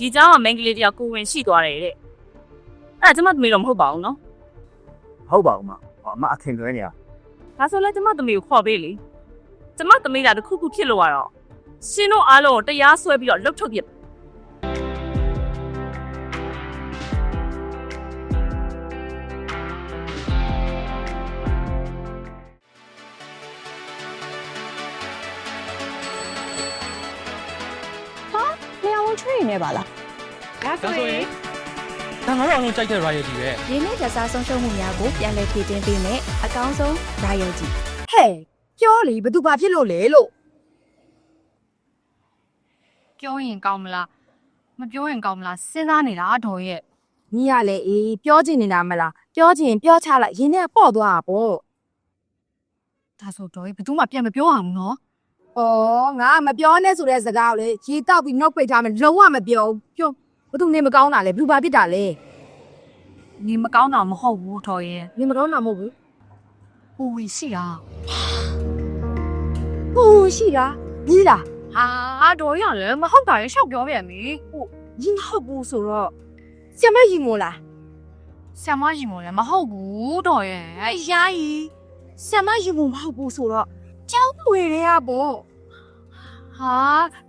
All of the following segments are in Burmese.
ဒီเจ้าကမိန်းကလေးတယောက်ကိုဝင်ရှိသွားတယ်တဲ့အဲ့ဒါကျမသမီးတော့မဟုတ်ပါဘူးနော် ဟုတ်ပါဘူးမဟောအမအထင်လွဲနေရ ဒါဆိုလဲကျမသမီးကိုခေါ်ပေးလေကျမသမီးကတခုခုဖြစ်လို့ရတော့ရှင်တို့အားလုံးကိုတရားစွဲပြီးတော့လှုပ်ထုတ်ပြစ် လျှော် ဝန်ချွေးနေပါလားဒါဒါဆိုရင်ဒါငါတို့အောင်လုံးကြိုက်တဲ့ royalty ပဲရင်းနှီးကြစားဆုံးရှုံးမှုများကိုပြန်လည်ဖြည့်တင်းပေးမယ်အကောင်းဆုံး royalty ဟဲ့ပြောလေဘသူဘာဖြစ်လို့လဲလို့ပြောရင်ကောင်းမလားမပြောရင်ကောင်းမလားစဉ်းစားနေတာအတော်ရဲ့ညီရလေအေးပြောချင်နေတာမလားပြောချင်ပြောချလိုက်ရင်းနဲ့ပေါ့သွားတာပေါ့ဒါဆိုတော့ဘယ်သူမှပြန်မပြောအောင်နော် ဩငါမပြောနဲ့ဆိုတဲ့စကားကိုလေရေတောက်ပြီးနှုတ်ပိတ်ထားမယ်လုံးဝမပြောဘူးပြောဘသူနေမကောင်းတာလဲဘသူဘာဖြစ်တာလဲနေမကောင်းတာမဟုတ်ဘူးတော်ရဲ့နေမကောင်းတာမဟုတ်ဘူးဟိုဝင်ရှိတာဟိုရှိတာညီလားဟာတော်ရလည်းမဟုတ်တာရဲ့ရှောက်ပြောပြန်ပြီညီမဟုတ်ဘူးဆိုတော့ဆရာမကြီးမို့လားဆ iam မကြီးမလည်းမဟုတ်ဘူးတော်ရဲ့အရာကြီးဆရာမကြီးမို့မဟုတ်ဘူးဆိုတော့ကျောင်းပွေတွေကပေါ့ ဟာ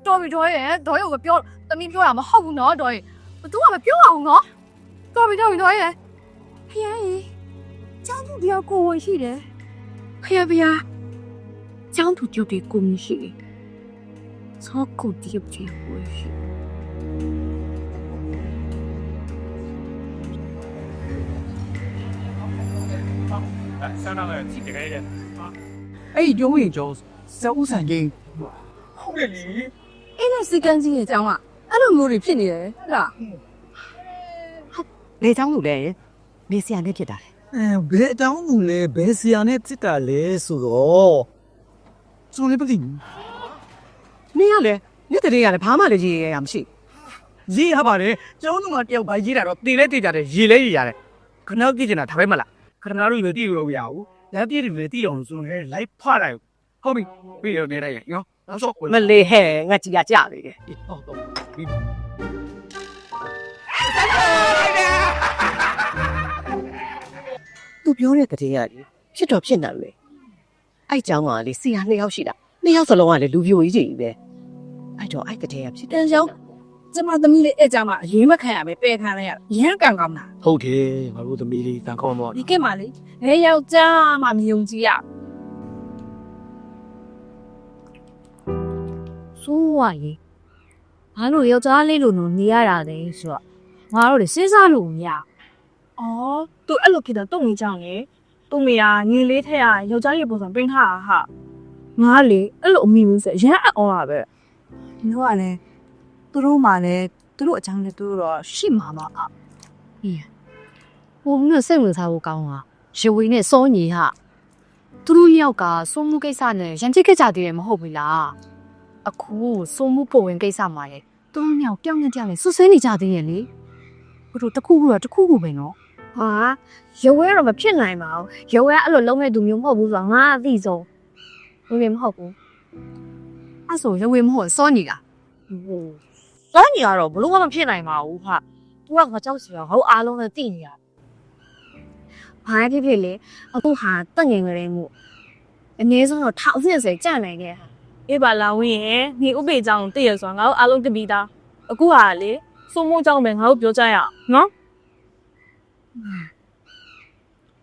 တော်ပြီတော်ရဲ့တော်ရဲ့ကိုပြောသမီးပြောတာမဟုတ်ဘူးနော်တော်ရဲ့ဘယ်သူမှမပြောအောင်နော်တော်ပြီတော်ပြီတော်ရဲ့ဖယားကြီးကျောင်းသူတယောက်ကိုဝင်ရှိတယ်ဖယားဖယားကျောင်းသူကျုပ်တွေကိုမရှိဆောကိုတည်းတည်းကိုရှိဆန်းတော့ကြည့်ကြခဲ့တယ်အဲ့ဒီကျုံးရင်ကျုံးစအုပ်ဆန်ကြီးဟုတ် တယ်လေအဲ့ဒါစီကန်းကြီးရဲ့ကျောင်းကအဲ့လိုမျိုးတွေဖြစ်နေတယ်ဟုတ်လားလေချောင်းလို့လဲမေဆီယာနဲ့ဖြစ်တာလေအဲဘယ်အတောင်းမှုလဲဘယ်ဆရာနဲ့စစ်တာလဲဆိုတော့ကျွန်တော်လည်းမသိဘူးနင်းရလေနေ့တည်းကလည်းဘာမှလည်းရေးရရမရှိရေးရပါတယ်ကျောင်းသူမတယောက်ပါရေးတာတော့တည်လဲတည်ကြတယ်ရေးလဲရေးရတယ်ခဏကြည့်နေတာဒါပဲမလားခဏတို့လည်းတည်လို့မရဘူးလက်ပြည့်တွေတည်အောင်ဆိုရင်လိုက်ဖလိုက်ဟုတ်ပြီပြီးတော့နေလိုက်ရနော် နောက်ဆုံး မလေးဟဲ့ငါကြီးကကြနေတယ် ဟုတ်တော့ပြီး သူပြောတဲ့တည်းကလေဖြစ်တော့ဖြစ်နေတယ်အဲ့เจ้าကလေဆီယာနှစ်ယောက်ရှိတာနှစ်ယောက်စလုံးကလေလူပြိုကြီးကြီးပဲအဲ့တော့အဲ့တည်းကဖြစ်တယ် တန်ကျောင်းကျမသမီးလေးအဲ့ကြောင့်မှအရင်မခံရပဲပယ်ခံလိုက်ရရမ်းကန်ကောင်းတာ ဟုတ်တယ်ငါတို့သမီးလေးတန်ခေါင်းတော့ ဒီကဲမှလေဘယ်ယောက်ျားမှမယုံကြည်ရ ဆိုးဝါရေငါတို့ယောက်ျားလေးလိုလိုနေရတာလေဆိုတော့ငါတို့လေစဉ်းစားလို့မရอ๋อသူအဲ့လိုဖြစ်တာတုံနေကြောင်လေသူ့မိကညီလေးထက်ကယောက်ျားရဲ့ပုံစံပင်းထားတာဟာငါလေအဲ့လိုအမိမျိုးစရမ်းအံ့ဩတာပဲဒီတော့ကလည်းသူတို့မှလည်းသူတို့အကြောင်းလည်းသူတို့တော့ရှိမှာပါအဟိုမျိုးစိတ်ဝင်စားဖို့ကောင်းတာရွှေနဲ့စောညီဟာသူတို့ယောက်ကစိုးမှုကိစ္စနဲ့ရန်ချစ်ခဲ့ကြသေးတယ်မဟုတ်ဘူးလား အခုစိုးမှုပုံဝင်ကိစ္စမှာရဲ့သူတို့မြောက်ပြောင်းနေကြတယ်ဆွဆွဲနေကြသေးရဲ့လေဘုတို့တစ်ခုခုတော့တစ်ခုခုပဲနော်ဟာရုပ်ဝဲတော့မဖြစ်နိုင်ပါဘူးရုပ်ဝဲအဲ့လိုလုံးမဲ့သူမျိုးမဟုတ်ဘူးဆိုတော့ငါအသိဆုံးဘယ်မဟုတ်ဘူးအဲ့ဆိုရွေမဟုတ်စောညီလားစောညီကတော့ဘလို့မှမဖြစ်နိုင်ပါဘူးဟာ तू ကငါကြောက်စရာဟိုအားလုံးနဲ့တည်နေရဘာဖြစ်ဖြစ်လေအခုဟာတက်ငင်ကလေးမှုအနည်းဆုံးတော့ထောက်ဆင့်စေကြံ့နိုင်ခဲ့ဟာ အေးပါလာဝင်းရဲ့နေဥပေเจ้าကိုတည့်ရဆိုတာငါတို့အားလုံးတပီးသားအခုဟာလေစိုးမိုးเจ้าပဲငါတို့ပြောကြရအောင်နော်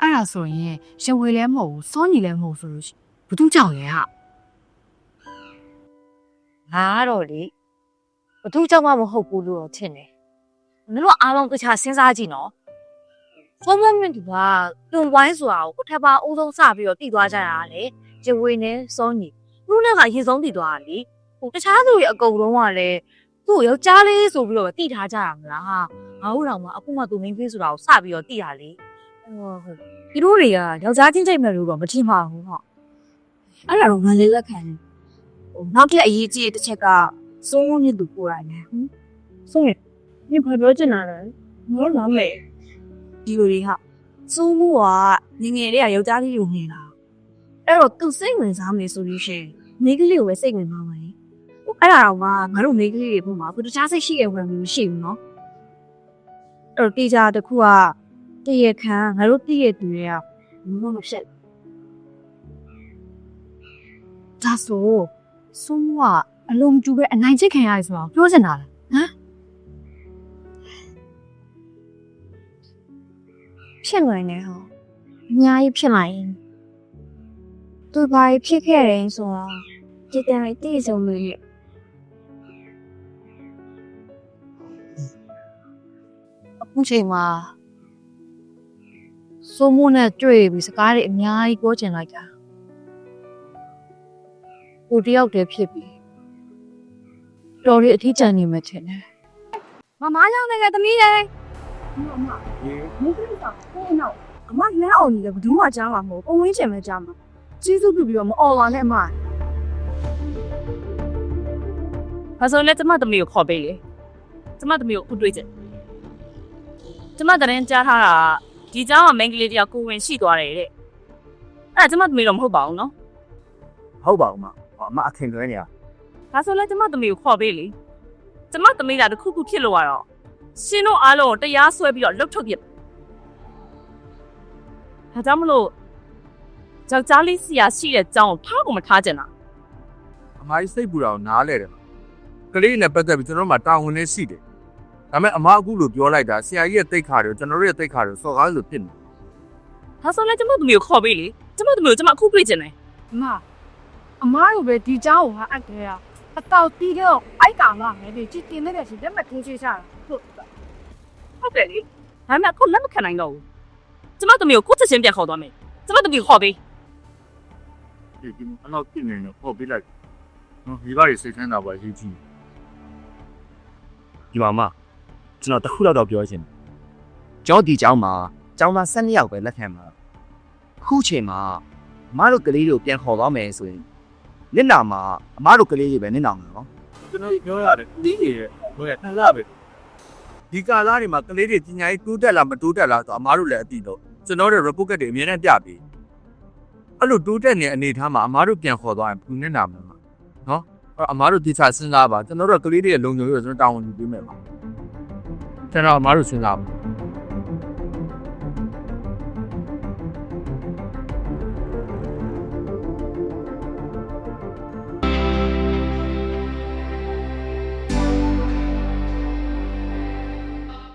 အဲ့ဒါဆိုရင်ရွေလည်းမဟုတ်ဘူးစောညီလည်းမဟုတ်ဆိုလို့ရှိရင်ဘသူကြောင့်လဲဟာ ငါကတော့လေဘသူကြောင့်မှမဟုတ်ဘူးလို့တော့ထင်တယ်မင်းတို့အားလုံးတခြားစဉ်းစားကြည့်နော်ဖုန်းမမြင့်ဒီကတွန်ဝိုင်းဆိုတာကိုကိုထပ်ပါအုံးဆုံးစပြီးတော့တည်သွားကြတာလေရွှေနဲ့စောညီ လူနဲ့ကအရင်ဆုံးတည်သွားတာလေဟိုတခြားသူတွေအကုန်လုံးကလည်းသူ့ကိုယောက်ျားလေးဆိုပြီးတော့တည်ထားကြတာမလားဟာငါတို့တော့မှအခုမှသူမင်းဖေးဆိုတာကိုစပြီးတော့တည်တာလေဟိုဒီလိုတွေကယောက်ျားချင်းချိတ်မဲ့လို့တော့မထင်ပါဘူးဟောအဲ့ဒါတော့ငါလည်းလက်ခံတယ်ဟိုနောက်ထပ်အရေးကြီးတဲ့တစ်ချက်ကစိုးဝန်းမြင့်သူပို့ရတယ်ဟင်ဆုံးရင်ဒီဘာပြောချင်တာလဲငါလာမယ်ဒီလိုတွေဟာစိုးမှုကငငယ်လေးကယောက်ျားလေးကိုနေတာ အဲ့တော့သူစိတ်ဝင်စားမယ်ဆိုလို့ရှိရင်မိန်းကလေးကိုပဲစိတ်ဝင်သွားမှာလေအဲ့ဒါတော့မှငါတို့မိန်းကလေးတွေဘုံမှာဘူးတခြားစိတ်ရှိရဝင်မျိုးမရှိဘူးနော်အဲ့တော့တေချာတစ်ခုကတရခံငါတို့တည့်ရသူတွေကမမဖြစ်ဒါဆိုစိုးမိုးကအလုံးကျူပဲအနိုင်ချစ်ခံရတယ်ဆိုတော့ပြောချင်တာလားဖြစ်နိုင်တယ်ဟောအများကြီးဖြစ်နိုင်ရင် သူဘာဖြစ်ခဲ့တယ်ဆိုတော့ဒီတန်လေးတည်ဆုံးလို့ရအခုချိန်မှာစိုးမိုးနဲ့တွေ့ပြီးစကားတွေအများကြီးပြောချင်လိုက်တာကိုတယောက်တည်းဖြစ်ပြီးတော်ရီအထီးကျန်နေမှထင်တယ်မမကြောင့်လည်းသမီးလေးမမမင်းကလေးကကိုယ်တော့အမလမ်းအောင်နေတယ်ဘယ်သူမှကြားမှာမဟုတ်ပုံဝင်းချင်ပဲကြားမှာ ကျေးဇူးပြုပြီးတော့မအော်ပါနဲ့အမ ။ဒါဆိုလည်းကျမသမီးကိုခေါ်ပေးလေ။ကျမသမီးကိုအခုတွေ့ချက်။ကျမတရင်ကြားထားတာဒီเจ้าကမိန်းကလေးတယောက်ကိုဝင်ရှိသွားတယ်တဲ့။အဲ့ဒါကျမသမီးတော့မဟုတ်ပါဘူးနော် ဟုတ်ပါဘူးမဟောအမအထင်လွဲနေတာ ။ဒါဆိုလည်းကျမသမီးကိုခေါ်ပေးလေ။ကျမသမီးကတစ်ခုခုဖြစ်လို့ရတော့ရှင်တို့အားလုံးကိုတရားစွဲပြီးတော့လှုပ်ထုတ်ပြစ်။ဒါကြောင့်မလို့ ယောက်ျားလေးစီယာရှိတဲ့เจ้าကိုထားကိုမထားကြတာ အမကြီးစိတ်ပူတာကိုနားလဲတယ်ကလေးနဲ့ပတ်သက်ပြီးကျွန်တော်တို့မှာတာဝန်လေးရှိတယ်ဒါပေမဲ့အမအခုလိုပြောလိုက်တာဆရာကြီးရဲ့တိတ်ခါတွေကိုကျွန်တော်တို့ရဲ့တိတ်ခါတွေကိုစော်ကားလို့ဖြစ်နေ ။ဒါဆိုလည်းကျမသမီးကိုခေါ်ပေးလေ။ကျမသမီးကိုကျမအခုတွေ့ချင်တယ် အမအမားတို့ပဲဒီเจ้าကိုဟာအပ်တယ်อ่ะအတော့တီးတော့အိုက်ကောင်လာမယ်ဒီကြည်တင်နေတဲ့ရှင်တက်မထိုးချချတာဟုတ် ။ဟုတ်တယ်လေ။ဒါပေမဲ့အခုလက်မခံနိုင်တော့ဘူး။ကျမသမီးကိုကိုချက်ချင်းပြန်ခေါ်သွားမယ်။ကျမသမီးကိုခေါ်ပေး ဒီဒီအနောက်ပြင်နေတော့ပေါ်ပြလိုက်နော်ဒီဘာတွေစိတ်ထမ်းတာပါရေးကြည့်ဒီမှာမကျွန်တော်တစ်ခုလောက်တော့ပြောချင်တယ်ကျောင်းဒီကျောင်းမှာကျောင်းသား၁၂ယောက်ပဲလက်ခံမှာခုချိန်မှာအမတို့ကလေးတွေကိုပြန်ခေါ်သွားမယ်ဆိုရင်နစ်နာမှာအမတို့ကလေးတွေပဲနစ်နာမှာနော်ကျွန်တော်ပြောရတယ်တီးနေတယ်ဘယ်ထလာပဲဒီကာလာတွေမှာကလေးတွေပညာရေးတိုးတက်လားမတိုးတက်လားဆိုအမားတို့လည်းအတိတော့ကျွန်တော်တို့ report တွေအများနဲ့ပြပြီး အဲ့လိုတိုးတက်နေတဲ့အနေအထားမှာအမားတို့ပြန်ခေါ်သွားရင်ဘူးနဲ့နာမှာနော်အဲ့အမားတို့ဒီစားစဉ်းစားပါကျွန်တော်တို့ကလေးတွေရဲ့လုံခြုံရေးကိုကျွန်တော်တာဝန်ယူပေးမယ်ပါကျွန်တော်အမားတို့စဉ်းစားပါ